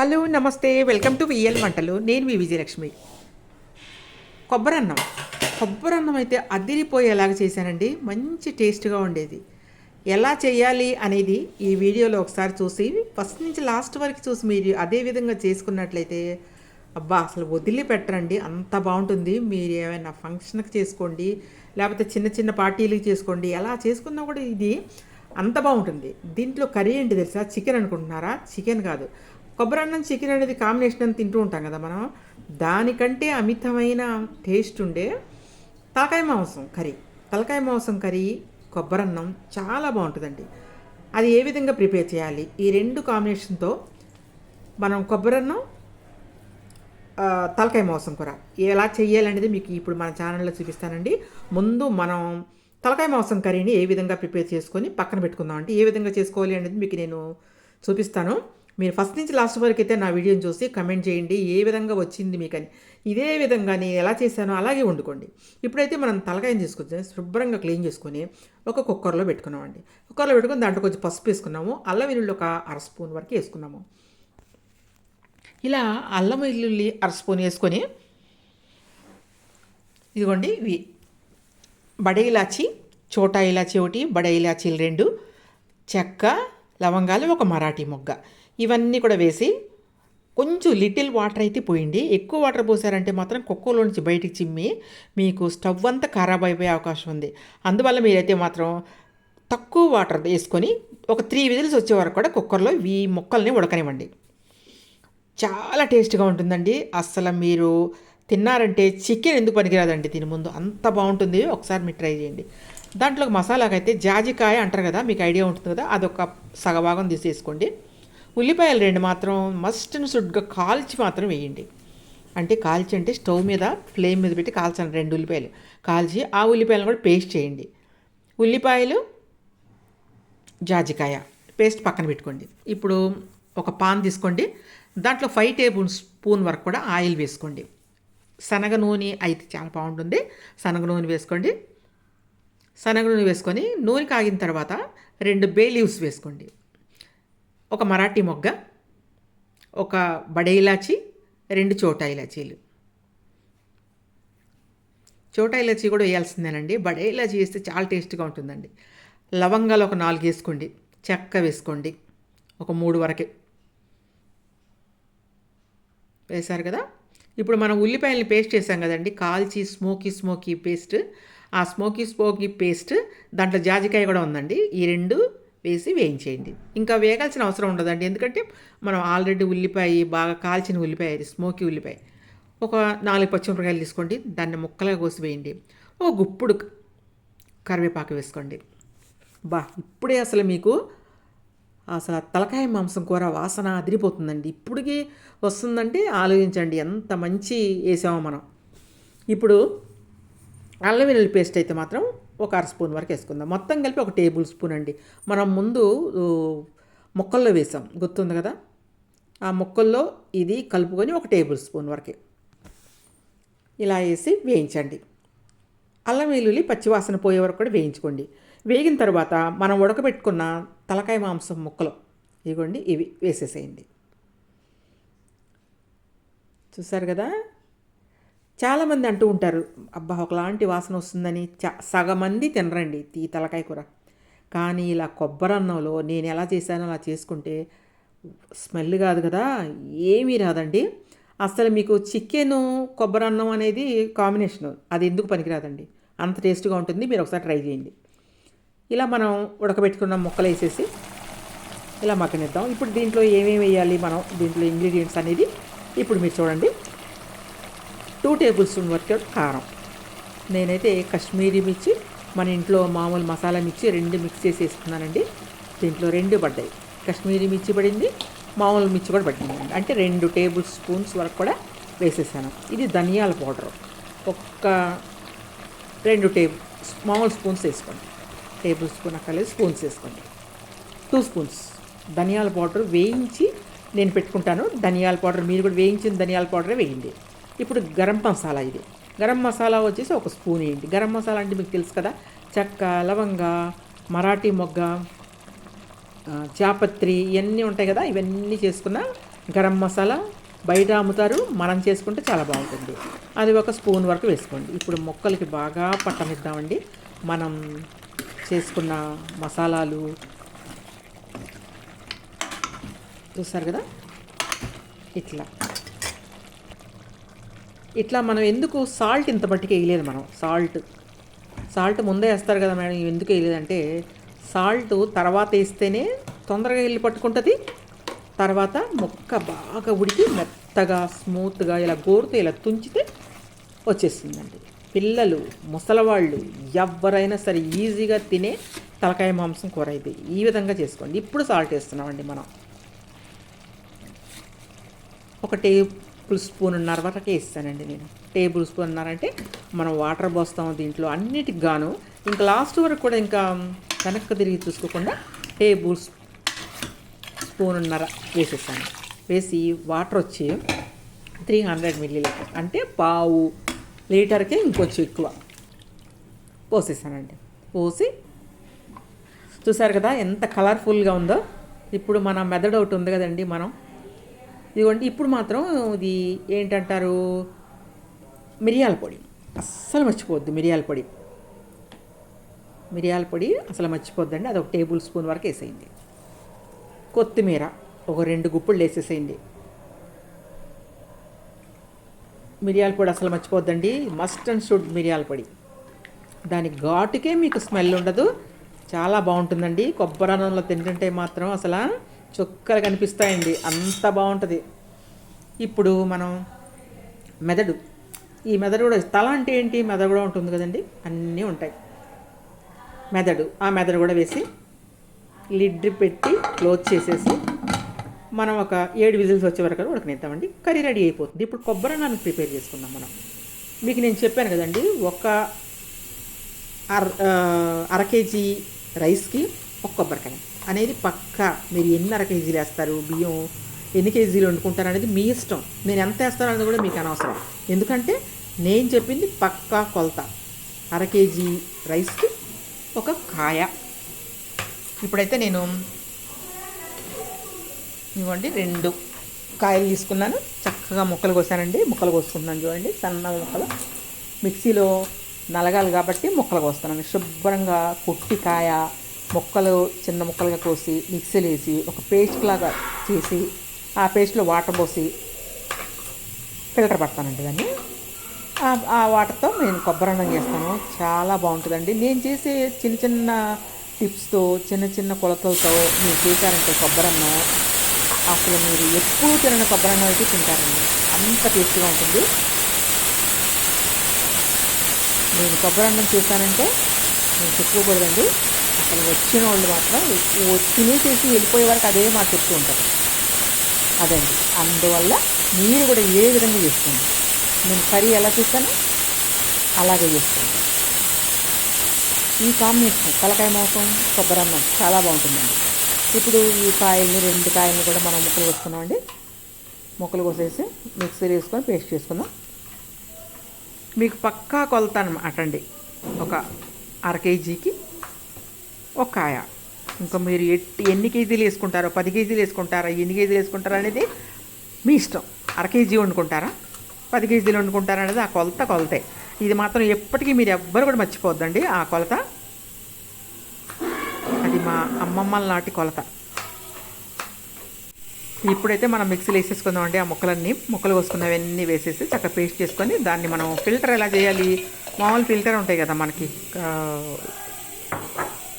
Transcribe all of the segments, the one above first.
Hello నమస్తే welcome to VL వంటలు నేను మీ విజయలక్ష్మి. కొబ్బరి అన్నం కొబ్బరి అన్నం అయితే అదిరిపోయేలాగా చేశానండి. మంచి టేస్ట్గా ఉండేది. ఎలా చేయాలి అనేది ఈ వీడియోలో ఒకసారి చూసి ఫస్ట్ నుంచి లాస్ట్ వరకు చూసి మీరు అదే విధంగా చేసుకున్నట్లయితే అబ్బా అసలు వదిలిపెట్టరండి. అంత బాగుంటుంది. మీరు ఏమైనా ఫంక్షన్కి చేసుకోండి లేకపోతే చిన్న చిన్న పార్టీలకి చేసుకోండి ఎలా చేసుకున్నా కూడా ఇది అంత బాగుంటుంది. దీంట్లో కర్రీ ఏంటి తెలుసా? చికెన్ అనుకుంటున్నారా? చికెన్ కాదు. కొబ్బరి అన్నం చికెన్ అనేది కాంబినేషన్ అని తింటూ ఉంటాం కదా మనం. దానికంటే అమితమైన టేస్ట్ ఉండే తలకాయ మాంసం కర్రీ. తలకాయ మాంసం కర్రీ కొబ్బరి అన్నం చాలా బాగుంటుందండి. అది ఏ విధంగా ప్రిపేర్ చేయాలి? ఈ రెండు కాంబినేషన్తో మనం కొబ్బరి అన్నం తలకాయ మాంసం కూర. ఎలా చేయాలనేది మీకు ఇప్పుడు మన ఛానల్లో చూపిస్తానండి. ముందు మనం తలకాయ మాంసం కర్రీని ఏ విధంగా ప్రిపేర్ చేసుకొని పక్కన పెట్టుకుందాం అంటే ఏ విధంగా చేసుకోవాలి అనేది మీకు నేను చూపిస్తాను. మీరు ఫస్ట్ నుంచి లాస్ట్ వరకు అయితే నా వీడియోని చూసి కమెంట్ చేయండి ఏ విధంగా వచ్చింది మీకని. ఇదే విధంగా నేను ఎలా చేశానో అలాగే వండుకోండి. ఇప్పుడైతే మనం తలకాయని తీసుకొచ్చి శుభ్రంగా క్లీన్ చేసుకొని ఒక కుక్కర్లో పెట్టుకున్నామండి. కుక్కర్లో పెట్టుకుని దాంట్లో కొంచెం పసుపు వేసుకున్నాము అల్లం వెల్లుల్లి ఒక అర స్పూన్ వరకు వేసుకున్నాము. ఇలా అల్లం వెల్లుల్లి అర స్పూన్ వేసుకొని ఇదిగోండి ఇవి బడే ఇలాచి చోటా ఇలాచి ఒకటి బడే ఇలాచీలు రెండు చెక్క లవంగాలు ఒక మరాఠీ మొగ్గ. ఇవన్నీ కూడా వేసి కొంచెం లిటిల్ వాటర్ అయితే పోయింది. ఎక్కువ వాటర్ పోసారంటే మాత్రం కుక్కలో నుంచి బయటికి చిమ్మి మీకు స్టవ్ అంతా ఖరాబ్ అయిపోయే అవకాశం ఉంది. అందువల్ల మీరైతే మాత్రం తక్కువ వాటర్ వేసుకొని ఒక త్రీ విజిల్స్ వచ్చే వరకు కూడా కుక్కర్లో ఈ ముక్కల్ని ఉడకనివ్వండి. చాలా టేస్ట్గా ఉంటుందండి. అస్సలు మీరు తిన్నారంటే చికెన్ ఎందుకు పనికిరాదండి? దీని ముందు అంత బాగుంటుంది. ఒకసారి మీరు ట్రై చేయండి. దాంట్లో మసాలాకైతే జాజికాయ అంటారు కదా మీకు ఐడియా ఉంటుంది కదా అదొక సగభాగం తీసేసుకోండి. ఉల్లిపాయలు రెండు మాత్రం మస్ట్ను సుడ్గా షుడ్గా కాల్చి మాత్రం వేయండి. అంటే కాల్చి అంటే స్టవ్ మీద ఫ్లేమ్ మీద పెట్టి కాల్చండి రెండు ఉల్లిపాయలు. కాల్చి ఆ ఉల్లిపాయలను కూడా పేస్ట్ చేయండి. ఉల్లిపాయలు జాజికాయ పేస్ట్ పక్కన పెట్టుకోండి. ఇప్పుడు ఒక పాన్ తీసుకోండి. దాంట్లో ఫైవ్ టేబుల్ స్పూన్ వరకు కూడా ఆయిల్ వేసుకోండి. శనగ నూనె అయితే చాలా బాగుంటుంది. శనగ నూనె వేసుకోండి. శనగ నూనె వేసుకొని నూనె కాగిన తర్వాత రెండు బే లీవ్స్ వేసుకోండి. ఒక మరాఠీ మొగ్గ ఒక బడే ఇలాచి రెండు చోటా ఇలాచీలు. చోటా ఇలాచీ కూడా వేయాల్సిందేనండి. బడే ఇలాచీ వేస్తే చాలా టేస్ట్గా ఉంటుందండి. లవంగాలు ఒక నాలుగు వేసుకోండి. చెక్క వేసుకోండి. ఒక మూడు వరకే. వేశారు కదా? ఇప్పుడు మనం ఉల్లిపాయలని పేస్ట్ చేసాం కదండి. కాల్చి స్మోకీ స్మోకీ పేస్ట్. ఆ స్మోకీ స్మోకీ పేస్ట్ దాంట్లో జాజికాయ కూడా ఉందండి. ఈ రెండు వేసి వేయించేయండి. ఇంకా వేగాల్సిన అవసరం ఉండదండి. ఎందుకంటే మనం ఆల్రెడీ ఉల్లిపాయ బాగా కాల్చిన ఉల్లిపాయ అది స్మోకీ ఉల్లిపాయ. ఒక నాలుగు పచ్చిమిరపకాయలు తీసుకోండి. దాన్ని ముక్కలుగా కోసి వేయండి. ఒక గుప్పుడు కరివేపాకు వేసుకోండి. బా ఇప్పుడే అసలు మీకు అసలు తలకాయ మాంసం కూర వాసన అదిరిపోతుందండి. ఇప్పటికి వస్తుందంటే ఆలోచించండి. ఎంత మంచి వేసామో మనం. ఇప్పుడు అల్లం వెల్లుల్లి పేస్ట్ అయితే మాత్రం ఒక అర స్పూన్ వరకు వేసుకుందాం. మొత్తం కలిపి ఒక టేబుల్ స్పూన్ అండి. మనం ముందు ముక్కల్లో వేసాం. గుర్తుంది కదా? ఆ ముక్కల్లో ఇది కలుపుకొని ఒక టేబుల్ స్పూన్ వరకే. ఇలా వేసి వేయించండి. అల్లం వెల్లుల్లి పచ్చివాసన పోయే వరకు కూడా వేయించుకోండి. వేగిన తర్వాత మనం ఉడకబెట్టుకున్న తలకాయ మాంసం ముక్కలు ఇదిగోండి ఇవి వేసేసేయండి. చూసారు కదా? చాలామంది అంటూ ఉంటారు అబ్బా ఒకలాంటి వాసన వస్తుందని చా సగమంది తినరండి ఈ తలకాయ కూర. కానీ ఇలా కొబ్బరి అన్నంలో నేను ఎలా చేశానో అలా చేసుకుంటే స్మెల్ కాదు కదా ఏమీ రాదండి. అసలు మీకు చికెన్ కొబ్బరి అన్నం అనేది కాంబినేషన్ అది ఎందుకు పనికిరాదండి. అంత టేస్ట్గా ఉంటుంది మీరు ఒకసారి ట్రై చేయండి. ఇలా మనం ఉడకబెట్టుకున్న ముక్కలు వేసేసి ఇలా మగ్గనిద్దాం. ఇప్పుడు దీంట్లో ఏమేమి వేయాలి మనం దీంట్లో ఇంగ్రీడియంట్స్ అనేది ఇప్పుడు మీరు చూడండి. టూ టేబుల్ స్పూన్ వరకు కారం. నేనైతే కశ్మీరీ మిర్చి మన ఇంట్లో మామూలు మసాలా మిర్చి రెండు మిక్స్ చేసి వేసుకున్నానండి దీంట్లో రెండు పడ్డాయి. కాశ్మీరీ మిర్చి పడింది మామూలు మిర్చి కూడా పడింది అంటే రెండు టేబుల్ స్పూన్స్ వరకు కూడా వేసేసాను. ఇది ధనియాల పౌడర్. ఒక్క రెండు టేబుల్ మామూలు స్పూన్స్ వేసుకోండి. టేబుల్ స్పూన్ అక్కర్లేదు స్పూన్స్ వేసుకోండి. టూ స్పూన్స్ ధనియాల పౌడర్ వేయించి నేను పెట్టుకుంటాను. ధనియాల పౌడర్ మీరు కూడా వేయించిన ధనియాల పౌడరే వేయండి. ఇప్పుడు గరం మసాలా ఇది. గరం మసాలా వచ్చేసి ఒక స్పూన్ వేయండి గరం మసాలా అంటే మీకు తెలుసు కదా? చెక్క లవంగ మరాఠీ మొగ్గ చాపత్రి ఇవన్నీ ఉంటాయి కదా? ఇవన్నీ చేసుకున్న గరం మసాలా బయట అమ్ముతారు. మనం చేసుకుంటే చాలా బాగుంటుంది. అది ఒక స్పూన్ వరకు వేసుకోండి. ఇప్పుడు మొక్కలకి బాగా పట్టనిద్దామండి మనం చేసుకున్న మసాలాలు చూస్తారు కదా? ఇట్లా. ఇట్లా మనం ఎందుకు సాల్ట్ ఇంత మట్టికి వేయలేదు మనం? సాల్ట్ సాల్ట్ ముందే వేస్తారు కదా మేడం ఎందుకు వేయలేదంటే సాల్ట్ తర్వాత వేస్తేనే తొందరగా వెళ్ళి పట్టుకుంటుంది. తర్వాత ముక్క బాగా ఉడికి మెత్తగా స్మూత్గా ఇలా గోరుతో ఇలా తుంచితే వచ్చేస్తుందండి. పిల్లలు ముసలవాళ్ళు ఎవరైనా సరే ఈజీగా తినే తలకాయ మాంసం కూర ఇది ఈ విధంగా చేసుకోండి. ఇప్పుడు సాల్ట్ వేస్తున్నామండి మనం. ఒక టేబుల్ స్పూన్నర వరకు వేస్తానండి నేను. టేబుల్ స్పూన్నర అంటే మనం వాటర్ పోస్తాము దీంట్లో అన్నిటికి గాను. ఇంకా లాస్ట్ వరకు కూడా ఇంకా వెనక్కి తిరిగి చూసుకోకుండా టేబుల్ స్పూన్నర వేసేసాను వేసి వాటర్ వచ్చి త్రీ హండ్రెడ్ మిల్లీ లీటర్ అంటే పావు లీటర్కే ఇంకొంచెం ఎక్కువ పోసేసానండి. పోసి చూసారు కదా ఎంత కలర్ఫుల్గా ఉందో. ఇప్పుడు మన మెదడు ఒకటి ఉంది కదండి మనం ఇదిగోండి ఇప్పుడు మాత్రం ఇది ఏంటంటారు? మిరియాల పొడి. అస్సలు మర్చిపోవద్దు మిరియాల పొడి. మిరియాల పొడి అసలు మర్చిపోద్దండి. అది ఒక టేబుల్ స్పూన్ వరకు వేసేయండి. కొత్తిమీర ఒక రెండు గుప్పులు వేసేసేయండి. మిరియాల పొడి అసలు మర్చిపోద్దండి. మస్ట్ అండ్ షుడ్ మిరియాల పొడి. దాని ఘాటుకే మీకు స్మెల్ ఉండదు. చాలా బాగుంటుందండి. కొబ్బరి అన్నంలో తింటుంటే మాత్రం అసలు చుక్కలు కనిపిస్తాయండి. అంత బాగుంటుంది. ఇప్పుడు మనం మెదడు. ఈ మెదడు కూడా తల అంటే ఏంటి? మెదడు కూడా ఉంటుంది కదండి. అన్నీ ఉంటాయి. మెదడు. ఆ మెదడు కూడా వేసి లిడ్ పెట్టి క్లోజ్ చేసేసి మనం ఒక ఏడు విజిల్స్ వచ్చే వరకు ఉడకనిద్దామండి. కర్రీ రెడీ అయిపోతుంది. ఇప్పుడు కొబ్బరి అన్నాన్ని ప్రిపేర్ చేసుకుందాం మనం. మీకు నేను చెప్పాను కదండి ఒక అర అర కేజీ రైస్కి ఒక కొబ్బరికాయ. అనేది పక్కా. మీరు ఎన్ని అర కేజీలు వేస్తారు? బియ్యం ఎన్ని కేజీలు వండుకుంటారు అనేది మీ ఇష్టం. నేను ఎంత వేస్తాను అనేది కూడా మీకు అనవసరం. ఎందుకంటే నేను చెప్పింది పక్కా కొలత. అర కేజీ రైస్కి ఒక కాయ. ఇప్పుడైతే నేను ఇవ్వండి రెండు కాయలు తీసుకున్నాను. చక్కగా ముక్కలు కోసానండి. ముక్కలు కోసుకుంటున్నాను చూడండి. సన్న ముక్కలు. మిక్సీలో నలగాలి కాబట్టి ముక్కలు కోస్తున్నాను. శుభ్రంగా కొట్టి కాయ ముక్కలు చిన్న ముక్కలుగా కోసి మిక్సీలో వేసి ఒక పేస్ట్ లాగా చేసి ఆ పేస్ట్లో వాటర్ పోసి ఫిల్టర్ పడతానండి దాన్ని ఆ- వాటర్తో నేను కొబ్బరి అన్నం చేస్తాను. చాలా బాగుంటుందండి. నేను చేసే చిన్న చిన్న టిప్స్తో చిన్న చిన్న కొలతలతో మీరు చేశారంటే కొబ్బరి అన్నం అసలు మీరు ఎప్పుడు తినని కొబ్బరి అన్నం అయితే తింటారండి. అంత టేస్ట్గా ఉంటుంది. నేను కొబ్బరి అన్నం చేశానంటే నేను చెప్పుకోకూడదండి. అసలు వచ్చిన వాళ్ళు మాత్రం తినేసేసి వెళ్ళిపోయే వరకు అదే మాట చెప్తూ ఉంటారు అదండి. అందువల్ల మీరు కూడా ఏ విధంగా చేసుకోండి. నేను కర్రీ ఎలా చేస్తానో అలాగే చేసుకోండి. ఈ కాంబినేషన్ తలకాయ మాంసం కొబ్బరి అన్నం చాలా బాగుంటుందండి. ఇప్పుడు ఈ కాయల్ని రెండు కాయల్ని కూడా మనం ముక్కలు కోసుకున్నామండి. ముక్కలు కోసేసి మిక్సీ వేసుకొని పేస్ట్ చేసుకుందాం. మీకు పక్కా కొలత అనమాట అండి. ఒక అర కేజీకి ఒక కాయ. ఇంకా మీరు ఎట్టి ఎన్ని కేజీలు వేసుకుంటారో పది కేజీలు వేసుకుంటారా ఎన్ని కేజీలు వేసుకుంటారా అనేది మీ ఇష్టం. అర కేజీ వండుకుంటారా పది కేజీలు వండుకుంటారా అనేది ఆ కొలత కొలతే. ఇది మాత్రం ఎప్పటికీ మీరు ఎవ్వరు కూడా మర్చిపోద్దండి ఆ కొలత. అది మా అమ్మమ్మల నాటి కొలత. ఇప్పుడైతే మనం మిక్సీలో వేసేసుకుందామండి ఆ ముక్కలన్నీ. ముక్కలు కోసుకున్నవన్నీ వేసేసి చక్కగా పేస్ట్ చేసుకొని దాన్ని మనం ఫిల్టర్ ఎలా చేయాలి? మామూలు ఫిల్టర్ ఉంటాయి కదా మనకి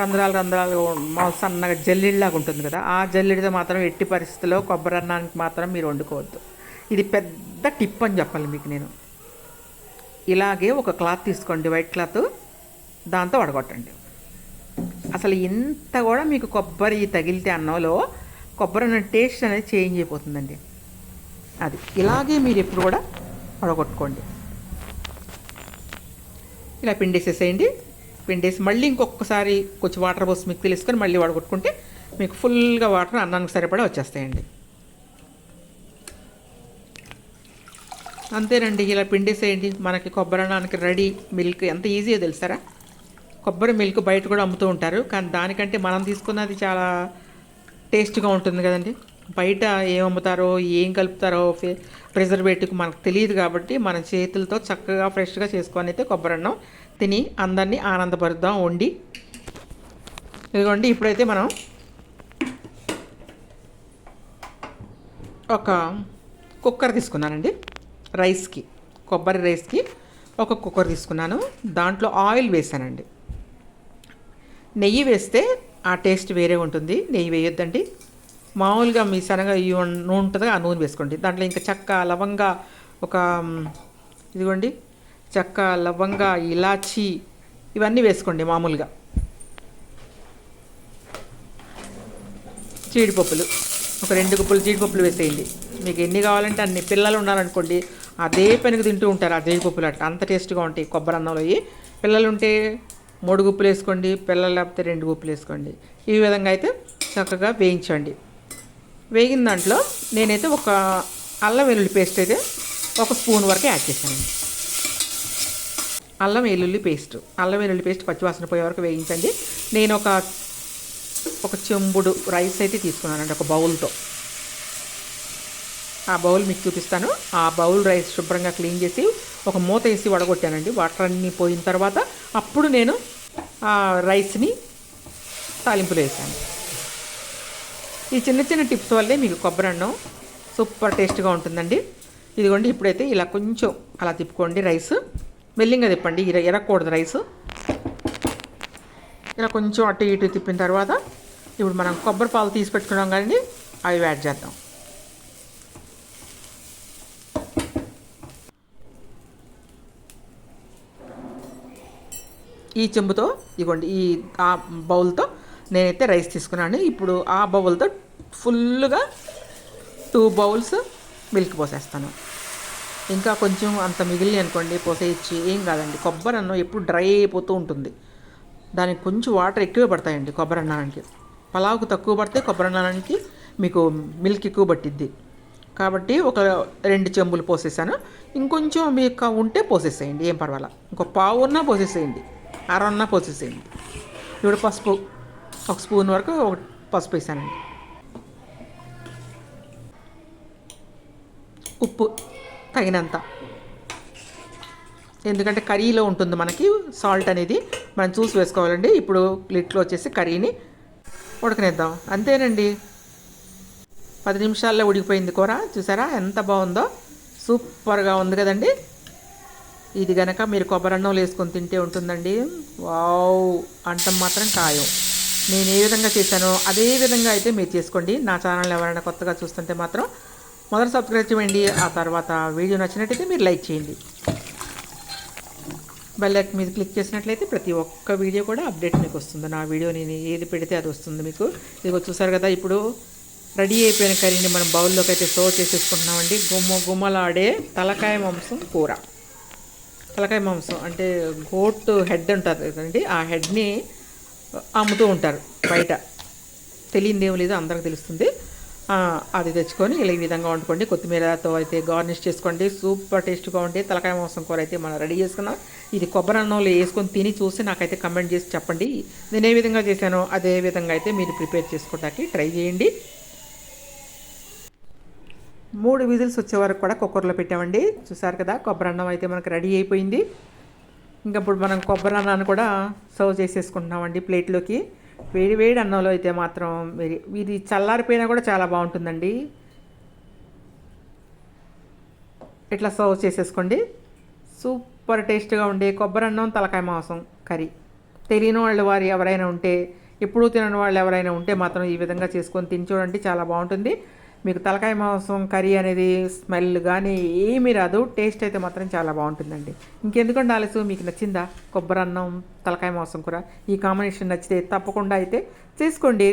రంధ్రాలు రంధ్రాలు మామూలు సన్నగా జల్లిడిలాగా ఉంటుంది కదా ఆ జల్లిడితో మాత్రం ఎట్టి పరిస్థితుల్లో కొబ్బరి అన్నానికి మాత్రం మీరు వండుకోవద్దు. ఇది పెద్ద టిప్ అని చెప్పాలి మీకు నేను. ఇలాగే ఒక క్లాత్ తీసుకోండి వైట్ క్లాత్ దాంతో వడగొట్టండి. అసలు ఇంత కూడా మీకు కొబ్బరి తగిలితే అన్నంలో కొబ్బరి అన్నం టేస్ట్ అనేది చేంజ్ అయిపోతుందండి. అది. ఇలాగే మీరు ఎప్పుడు కూడా వడగొట్టుకోండి. ఇలా పిండేసేసేయండి. పిండేసి మళ్ళీ ఇంకొకసారి కొంచెం వాటర్ పోసి మీకు వేసుకొని మళ్ళీ వడగొట్టుకుంటే మీకు ఫుల్గా వాటర్ అన్నానికి సరిపడా వచ్చేస్తాయండి. అంతేనండి ఇలా పిండేసేయండి. మనకి కొబ్బరి అన్నానికి రెడీ మిల్క్ ఎంత ఈజీయో తెలుసారా? కొబ్బరి మిల్క్ బయట కూడా అమ్ముతూ ఉంటారు కానీ దానికంటే మనం తీసుకున్నది చాలా టేస్ట్గా ఉంటుంది కదండి. బయట ఏం అమ్ముతారో ఏం కలుపుతారో ప్రిజర్వేటివ్ మనకు తెలియదు కాబట్టి మన చేతులతో చక్కగా ఫ్రెష్గా చేసుకొని అయితే కొబ్బరి అన్నం తిని అందరినీ ఆనందపరుద్దాం వండి ఇదిగోండి ఇప్పుడైతే మనం ఒక కుక్కర్ తీసుకున్నానండి రైస్కి కొబ్బరి రైస్కి ఒక కుక్కర్ తీసుకున్నాను. దాంట్లో ఆయిల్ వేసానండి. నెయ్యి వేస్తే ఆ టేస్ట్ వేరే ఉంటుంది నెయ్యి వేయొద్దండి. మామూలుగా మీ శనగ నూనె ఉంటుంది ఆ నూనె వేసుకోండి. దాంట్లో ఇంకా చెక్క లవంగా ఒక ఇదిగోండి చెక్క లవంగ ఇలాచి ఇవన్నీ వేసుకోండి మామూలుగా. జీడిపప్పులు. ఒక రెండు గుప్పులు జీడిపప్పులు వేసేయండి. మీకు ఎన్ని కావాలంటే అన్ని పిల్లలు ఉన్నారనుకోండి అదే పెనుగు తింటూ ఉంటారు ఆ జీడిపప్పులు అట్లా అంత టేస్ట్గా ఉంటాయి కొబ్బరి అన్నంలో. పిల్లలు ఉంటే మూడు గుప్పులు వేసుకోండి పిల్లలు లేకపోతే రెండు గుప్పులు వేసుకోండి. ఈ విధంగా అయితే చక్కగా వేయించండి. వేగిన దాంట్లో నేనైతే ఒక అల్లం వెల్లుల్లి పేస్ట్ అయితే ఒక స్పూన్ వరకు యాడ్ చేశానండి. అల్లం వెల్లుల్లి పేస్ట్. అల్లం వెల్లుల్లి పేస్ట్ పచ్చివాసన పోయే వరకు వేయించండి. నేను ఒక ఒక చెంబుడు రైస్ అయితే తీసుకున్నానండి ఒక బౌల్తో. ఆ బౌల్ మీకు చూపిస్తాను. ఆ బౌల్ రైస్ శుభ్రంగా క్లీన్ చేసి ఒక మూత వేసి వడగొట్టానండి. వాటర్ అన్నీ పోయిన తర్వాత అప్పుడు నేను ఆ రైస్ని తాలింపులో వేసాను. ఈ చిన్న చిన్న టిప్స్ వల్లే మీకు కొబ్బరి అన్నం సూపర్ టేస్ట్గా ఉంటుందండి. ఇదిగోండి ఇప్పుడైతే ఇలా కొంచెం అలా తిప్పుకోండి రైస్. మెల్లింగా తిప్పండి. ఇర ఎరగకూడదు రైస్. ఇలా కొంచెం అటు ఇటు తిప్పిన తర్వాత ఇప్పుడు మనం కొబ్బరి పాలు తీసి పెట్టుకున్నాం కానీ అవి యాడ్ చేద్దాం. ఈ చెంబుతో ఇవ్వండి ఈ ఆ బౌల్తో నేనైతే రైస్ తీసుకున్నాను. ఇప్పుడు ఆ బౌల్తో ఫుల్గా టూ బౌల్స్ మిల్క్ పోసేస్తాను. ఇంకా కొంచెం అంత మిగిలి అనుకోండి పోసేయచ్చు. ఏం కాదండి. కొబ్బరి అన్నం ఎప్పుడు డ్రై అయిపోతూ ఉంటుంది. దానికి కొంచెం వాటర్ ఎక్కువే పడతాయండి కొబ్బరి అన్నానికి. పలావుకు తక్కువ పడితే కొబ్బరి అన్నానికి మీకు మిల్క్ ఎక్కువ పట్టిద్ది. కాబట్టి ఒక రెండు చెంబులు పోసేసాను. ఇంకొంచెం మీకు ఉంటే పోసేసేయండి. ఏం పర్వాలా. ఇంకో పావు ఉన్నా పోసేసేయండి. అర ఉన్నా పోసేసేయండి. ఇప్పుడు పసుపు ఒక స్పూన్ వరకు ఒక పసుపు వేసానండి. ఉప్పు. తగినంత. ఎందుకంటే కర్రీలో ఉంటుంది మనకి సాల్ట్ అనేది. మనం చూసి వేసుకోవాలండి. ఇప్పుడు లిట్లో వచ్చేసి కర్రీని ఉడకనేద్దాం. అంతేనండి. పది నిమిషాల్లో ఉడికిపోయింది కూర. చూసారా? ఎంత బాగుందో. సూపర్గా ఉంది కదండి. ఇది గనక మీరు కొబ్బరి అన్నం వేసుకొని తింటే ఉంటుందండి. వావ్! అంటం మాత్రం ఖాయం. నేను ఏ విధంగా చేశానో అదే విధంగా అయితే మీరు చేసుకోండి. నా ఛానల్ ఎవరైనా కొత్తగా చూస్తుంటే మాత్రం మొదట సబ్స్క్రైబ్ చేయండి. ఆ తర్వాత వీడియో నచ్చినట్టయితే మీరు లైక్ చేయండి. బెల్లైక్ మీద క్లిక్ చేసినట్లయితే ప్రతి ఒక్క వీడియో కూడా అప్డేట్ మీకు వస్తుంది. నా వీడియో నేను ఏది పెడితే అది వస్తుంది మీకు. ఇదిగో చూసారు కదా ఇప్పుడు రెడీ అయిపోయిన కర్రీని మనం బౌల్లోకి అయితే సర్వ్ చేసేసుకుంటున్నామండి. గుమ్మ గుమ్మలాడే తలకాయ మాంసం కూర. తలకాయ మాంసం అంటే గోట్ హెడ్ ఉంటుంది కదండి ఆ హెడ్ని అమ్ముతూ ఉంటారు బయట. తెలియదేం లేదు అందరికి తెలుస్తుంది. అది తెచ్చుకొని ఇలా ఈ విధంగా వండుకోండి. కొత్తిమీరతో అయితే గార్నిష్ చేసుకోండి. సూపర్ టేస్ట్గా ఉండి తలకాయ మాంసం కూర అయితే మనం రెడీ చేసుకున్నాం. ఇది కొబ్బరి అన్నంలో వేసుకొని తిని చూసి నాకైతే కమెంట్ చేసి చెప్పండి. నేను ఏ విధంగా చేశానో అదే విధంగా అయితే మీరు ప్రిపేర్ చేసుకోవడానికి ట్రై చేయండి. మూడు విజిల్స్ వచ్చే వరకు కూడా కుక్కర్లో పెట్టామండి. చూసారు కదా కొబ్బరి అన్నం అయితే మనకు రెడీ అయిపోయింది. ఇంకా ఇప్పుడు మనం కొబ్బరి అన్నాన్ని కూడా సర్వ్ చేసేసుకుంటున్నామండి ప్లేట్లోకి. వేడి వేడి అన్నంలో అయితే మాత్రం ఇది చల్లారిపోయినా కూడా చాలా బాగుంటుందండి. ఇట్లా సర్వ్ చేసేసుకోండి. సూపర్ టేస్ట్గా ఉండే కొబ్బరి అన్నం తలకాయ మాంసం కర్రీ. తెలియని వాళ్ళు వారు ఎవరైనా ఉంటే ఎప్పుడూ తినని వాళ్ళు ఎవరైనా ఉంటే మాత్రం ఈ విధంగా చేసుకొని తిని చూడండి చాలా బాగుంటుంది. మీకు తలకాయ మాంసం కర్రీ అనేది స్మెల్ కానీ ఏమీ రాదు. టేస్ట్ అయితే మాత్రం చాలా బాగుంటుందండి. ఇంకెందుకండి ఆలస్యం? మీకు నచ్చిందా? కొబ్బరి అన్నం తలకాయ మాంసం కూర. ఈ కాంబినేషన్ నచ్చితే తప్పకుండా అయితే చేసుకోండి.